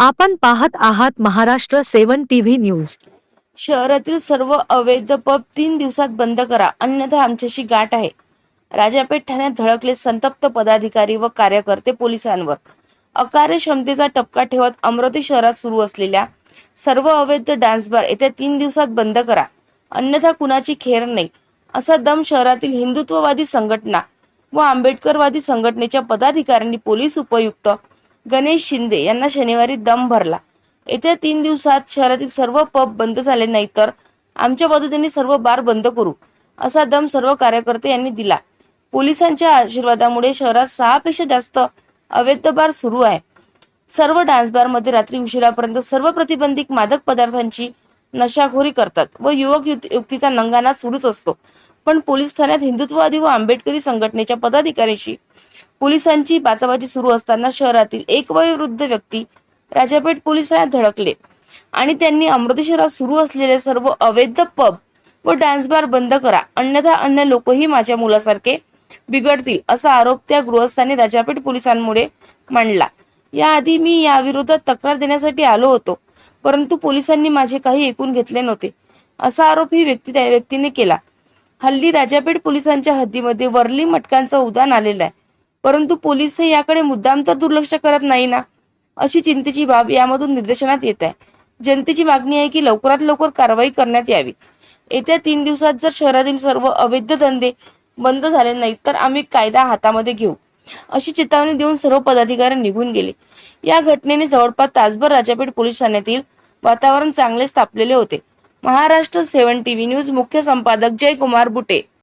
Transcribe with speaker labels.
Speaker 1: आपण पाहत आहात महाराष्ट्र सेवन टीव्ही न्यूज.
Speaker 2: शहरातील सर्व अवैध पब तीन दिवसात बंद करा अन्यथा आमच्याशी गाठ आहे. राजापेठ ठाण्यात धडकले संतप्त पदाधिकारी व कार्यकर्ते पोलिसांवर. अकार्यक्षमतेचा टपका ठेवत अमरावती शहरात सुरू असलेल्या सर्व अवैध डान्स बार येत्या तीन दिवसात बंद करा अन्यथा कुणाची खेर नाही असा दम शहरातील हिंदुत्ववादी संघटना व आंबेडकरवादी संघटनेच्या पदाधिकाऱ्यांनी पोलीस उपयुक्त गणेश शिंदे यांना शनिवारी दम भरला. येत्या तीन दिवसात शहरातील सर्व पब बंद झाले नाही तर आमच्या पद्धतीने सर्व बार बंद करू असा दम सर्व कार्यकर्ते यांनी दिला. पोलिसांच्या आशीर्वादामुळे शहरात सहा पेक्षा जास्त अवैध बार सुरू आहे. सर्व डान्स बारमध्ये रात्री उशिरापर्यंत सर्व प्रतिबंधित मादक पदार्थांची नशाखोरी करतात व युवक युक्तीचा नंगाना सुरूच असतो. पण पोलीस ठाण्यात हिंदुत्ववादी व आंबेडकरी संघटनेच्या पदाधिकाऱ्यांशी पोलिसांची बाचाबाची सुरू असताना शहरातील एक वयोवृद्ध व्यक्ती राजापेठ पोलीस ठाण्यात धडकले आणि त्यांनी अमरावती शहरात सुरू असलेले सर्व अवैध पब व डान्स बार बंद करा. अन्यथा अन्य लोकही माझ्या मुलासारखे बिघडतील असा आरोप त्या गृहस्थांनी राजापेठ पोलिसांमुळे मांडला. याआधी मी याविरोधात तक्रार देण्यासाठी आलो होतो परंतु पोलिसांनी माझे काही ऐकून घेतले नव्हते. असा आरोप ही व्यक्ती त्या व्यक्तीने केला. हल्ली राजापेठ पोलिसांच्या हद्दीमध्ये वरली मटकांचं उदान आलेलं आहे. परंतु पोलीस हे याकडे मुद्दाम तर दुर्लक्ष करत नाही ना? अशी चिंतेची बाब यामधून निदर्शनात येत आहे. जनतेची मागणी आहे की लवकरात लवकर कारवाई करण्यात यावी. येत्या तीन दिवसात जर शहरातील सर्व अवैध धंदे बंद झाले नाहीत तर आम्ही कायदा हातामध्ये घेऊ. अशी चेतावणी देऊन सर्व पदाधिकारी निघून गेले. या घटनेने जवळपास तासभर राजापेठ पोलीस ठाण्यातील वातावरण चांगलेच तापलेले होते. महाराष्ट्र सेवन टीव्ही न्यूज मुख्य संपादक जयकुमार बुटे.